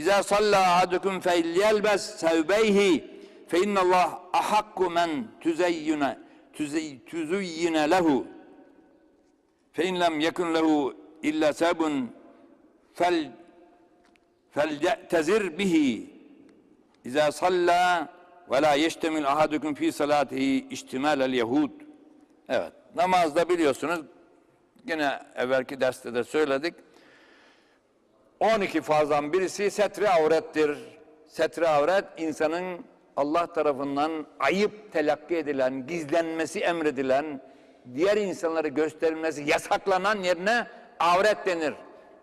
İza salla ahadukum felyelbes sevbeyhi fe innallah ahakku men tüzeyyine tüzeyyine lehu fe in lem yekun lehu illa sebun fel bihi İza salla ve la yeştemil ahadukum fi salatihi iştimalel yehud. Evet. Namazda biliyorsunuz yine evvelki derste de söyledik. 12 farzdan birisi setri avrettir. Setri avret insanın Allah tarafından ayıp telakki edilen, gizlenmesi emredilen, diğer insanları gösterilmesi yasaklanan yerine avret denir.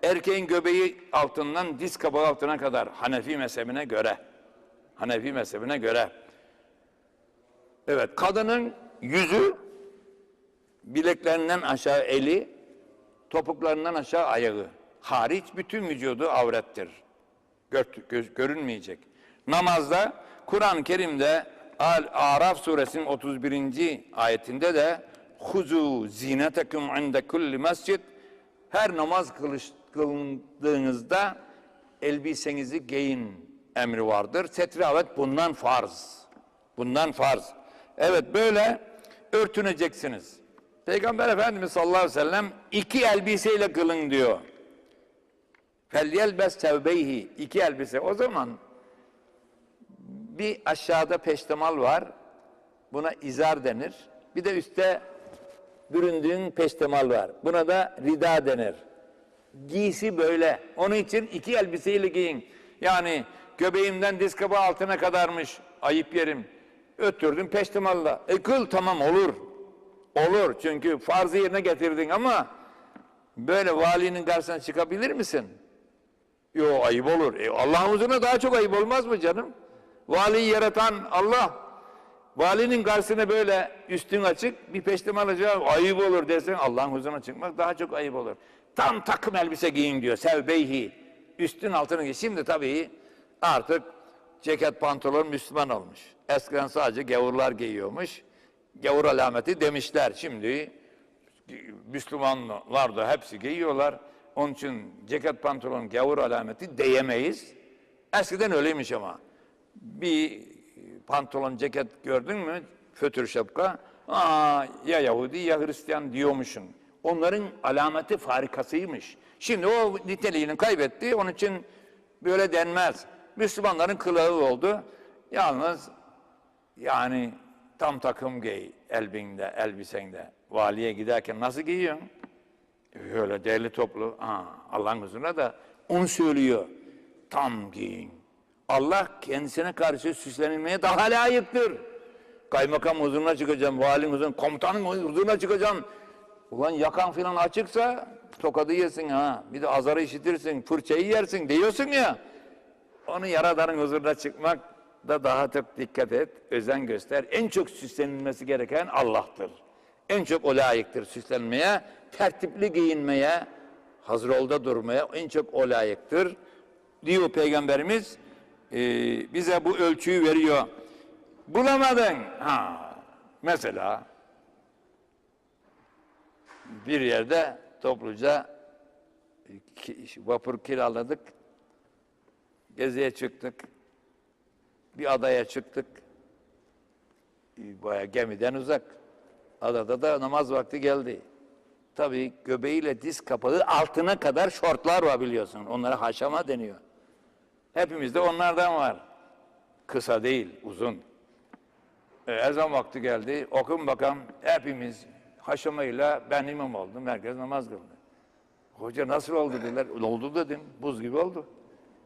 Erkeğin göbeği altından diz kabağı altına kadar Hanefi mezhebine göre. Hanefi mezhebine göre. Evet, kadının yüzü bileklerinden aşağı eli, topuklarından aşağı ayağı. Hariç bütün vücudu avrettir. Gör, göz- görünmeyecek. Namazda Kur'an-ı Kerim'de Al Araf suresinin 31. ayetinde de huzu zinetekum inde kulli mescid her namaz kılış, kıldığınızda elbisenizi giyin emri vardır. Setri avet bundan farz. Bundan farz. Evet böyle örtüneceksiniz. Peygamber Efendimiz sallallahu aleyhi ve sellem iki elbiseyle kılın diyor. Felyelbes tevbeyhi iki elbise. O zaman bir aşağıda peştemal var. Buna izar denir. Bir de üstte büründüğün peştemal var. Buna da rida denir. Giysi böyle. Onun için iki elbiseyle giyin. Yani göbeğimden diz kabağı altına kadarmış. Ayıp yerim. Öttürdün peştemalla. E kıl tamam olur. Olur çünkü farzı yerine getirdin ama böyle valinin karşısına çıkabilir misin? Yo ayıp olur. E, Allah'ın huzuruna daha çok ayıp olmaz mı canım? Valiyi yaratan Allah. Valinin karşısına böyle üstün açık bir peştemal alacağım ayıp olur dersen Allah'ın huzuruna çıkmak daha çok ayıp olur. Tam takım elbise giyin diyor. Sevbeyhi. Üstün altını giy. Şimdi tabii artık ceket pantolon Müslüman olmuş. Eskiden sadece gavurlar giyiyormuş. Gavur alameti demişler. Şimdi Müslümanlar da hepsi giyiyorlar. Onun için ceket pantolon gavur alameti diyemeyiz. Eskiden öyleymiş ama. Bir pantolon ceket gördün mü? Fötür şapka. Aa, ya Yahudi ya Hristiyan diyormuşsun. Onların alameti farikasıymış. Şimdi o niteliğini kaybetti. Onun için böyle denmez. Müslümanların kılığı oldu. Yalnız yani tam takım giy elbinde, elbisende. Valiye giderken nasıl giyiyorsun? Öyle değerli toplu. Aa, Allah'ın huzuruna da onu söylüyor. Tam giyin. Allah kendisine karşı süslenilmeye daha layıktır. Kaymakam huzuruna çıkacağım, valinin huzuruna, komutanın huzuruna çıkacağım. Ulan yakan filan açıksa tokadı yesin ha. Bir de azarı işitirsin, fırçayı yersin diyorsun ya. Onu yaradanın huzuruna çıkmak da daha çok dikkat et, özen göster. En çok süslenilmesi gereken Allah'tır. En çok o layıktır süslenmeye, tertipli giyinmeye, hazır olda durmaya en çok o layıktır. Diyor Peygamberimiz, e, bize bu ölçüyü veriyor. Bulamadın. Ha, mesela bir yerde topluca vapur kiraladık. Geziye çıktık. Bir adaya çıktık. Baya gemiden uzak. Adada da namaz vakti geldi. Tabii göbeğiyle diz kapağı altına kadar şortlar var biliyorsun. Onlara haşama deniyor. Hepimizde onlardan var. Kısa değil, uzun. E, ezan vakti geldi. Okun bakalım hepimiz haşamayla ben imam oldum. Herkes namaz kıldı. Hoca nasıl oldu dediler. Oldu dedim. Buz gibi oldu.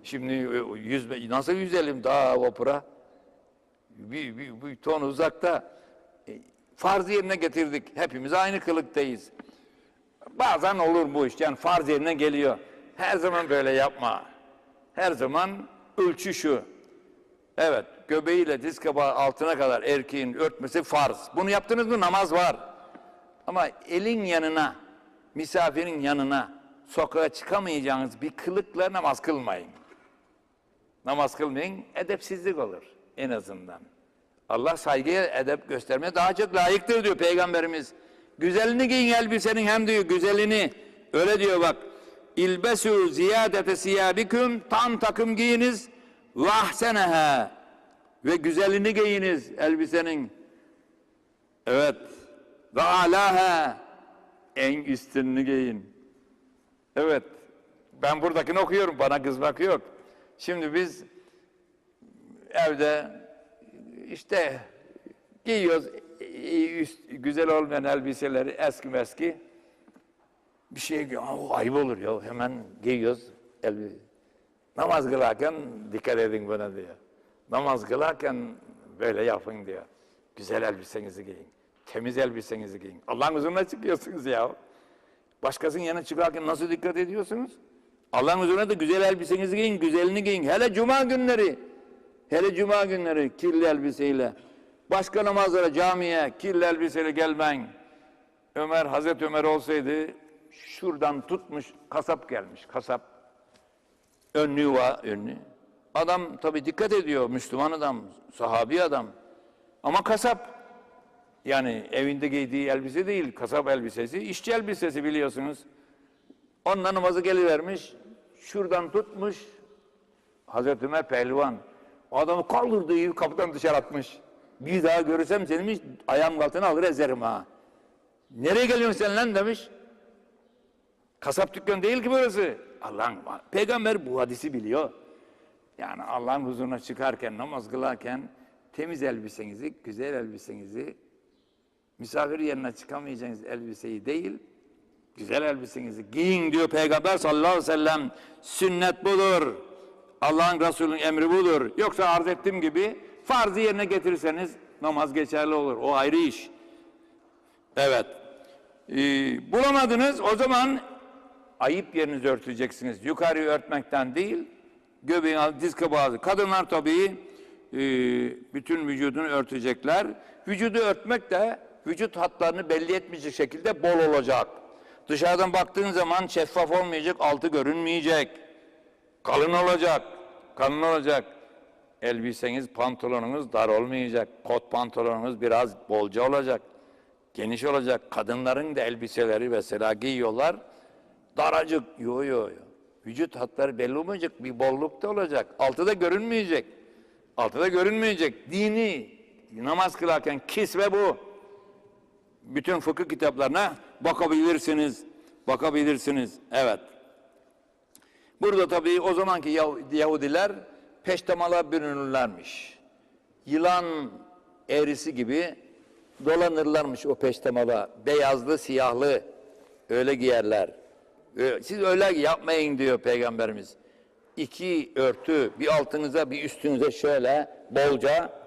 Şimdi e, yüz, nasıl yüzelim daha vapura? Bir, bir, bir ton uzakta. E, farz yerine getirdik. Hepimiz aynı kılıktayız. Bazen olur bu iş. Yani farz yerine geliyor. Her zaman böyle yapma. Her zaman ölçü şu. Evet, göbeğiyle diz kabağı altına kadar erkeğin örtmesi farz. Bunu yaptınız mı namaz var. Ama elin yanına, misafirin yanına sokağa çıkamayacağınız bir kılıkla namaz kılmayın. Namaz kılmayın, edepsizlik olur en azından. Allah saygıya edep göstermeye daha çok layıktır diyor Peygamberimiz. Güzelini giyin elbisenin hem diyor güzelini. Öyle diyor bak. İlbesu ziyadete siyabiküm tam takım giyiniz ve ahseneha ve güzelini giyiniz elbisenin. Evet. Ve alaha en üstününü giyin. Evet. Ben buradakini okuyorum. Bana kızmak yok. Şimdi biz evde işte giyiyoruz üst, güzel olmayan elbiseleri eski meski bir şey. Aa, ayıp olur ya hemen giyiyoruz elbise. Namaz kılarken dikkat edin buna diyor. Namaz kılarken böyle yapın diyor. Güzel elbisenizi giyin. Temiz elbisenizi giyin. Allah'ın huzuruna çıkıyorsunuz ya. Başkasının yanına çıkarken nasıl dikkat ediyorsunuz? Allah'ın huzuruna da güzel elbisenizi giyin, güzelini giyin. Hele cuma günleri, hele cuma günleri kirli elbiseyle. Başka namazlara, camiye kirli elbiseyle gelmeyin. Ömer, Hazreti Ömer olsaydı şuradan tutmuş, kasap gelmiş, kasap. Önlüğü var, önlü. Adam tabii dikkat ediyor, Müslüman adam, sahabi adam. Ama kasap. Yani evinde giydiği elbise değil, kasap elbisesi, işçi elbisesi biliyorsunuz. Onunla namazı gelivermiş, şuradan tutmuş, Hazreti Ömer pehlivan. Adamı kaldırdığı gibi kapıdan dışarı atmış. Bir daha görürsem seni hiç ayağım altına alır ezerim ha. Nereye geliyorsun sen lan demiş. Kasap dükkanı değil ki burası. Allah'ın peygamber bu hadisi biliyor. Yani Allah'ın huzuruna çıkarken, namaz kılarken temiz elbisenizi, güzel elbisenizi, misafir yerine çıkamayacağınız elbiseyi değil, güzel elbisenizi giyin diyor Peygamber sallallahu aleyhi ve sellem. Sünnet budur. Allah'ın Resulü'nün emri budur. Yoksa arz ettiğim gibi farzı yerine getirirseniz namaz geçerli olur. O ayrı iş. Evet. Ee, bulamadınız o zaman ayıp yerinizi örteceksiniz. Yukarıyı örtmekten değil, göbeğin diz kabağı. Kadınlar tabii e, bütün vücudunu örtecekler. Vücudu örtmek de vücut hatlarını belli etmeyecek şekilde bol olacak. Dışarıdan baktığın zaman şeffaf olmayacak, altı görünmeyecek. Kalın olacak, kalın olacak. Elbiseniz, pantolonunuz dar olmayacak. Kot pantolonunuz biraz bolca olacak. Geniş olacak. Kadınların da elbiseleri mesela giyiyorlar. Daracık. Yo yo yo. Vücut hatları belli olmayacak. Bir bolluk da olacak. Altı da görünmeyecek. Altı da görünmeyecek. Dini namaz kılarken kisve bu. Bütün fıkıh kitaplarına bakabilirsiniz. Bakabilirsiniz. Evet. Burada tabii o zamanki Yahu- Yahudiler peştemala bürünürlermiş. Yılan eğrisi gibi dolanırlarmış o peştemala. Beyazlı, siyahlı öyle giyerler. Siz öyle yapmayın diyor Peygamberimiz. İki örtü, bir altınıza bir üstünüze şöyle bolca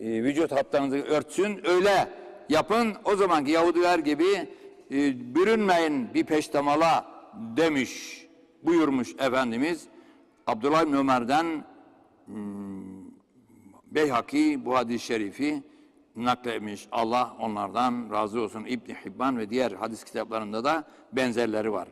e, vücut hatlarınızı örtsün. Öyle yapın. O zamanki Yahudiler gibi e, bürünmeyin bir peştemala demiş. Buyurmuş Efendimiz. Abdullah bin Ömer'den hmm, Beyhaki bu hadis-i şerifi nakletmiş. Allah onlardan razı olsun. İbn Hibban ve diğer hadis kitaplarında da benzerleri var.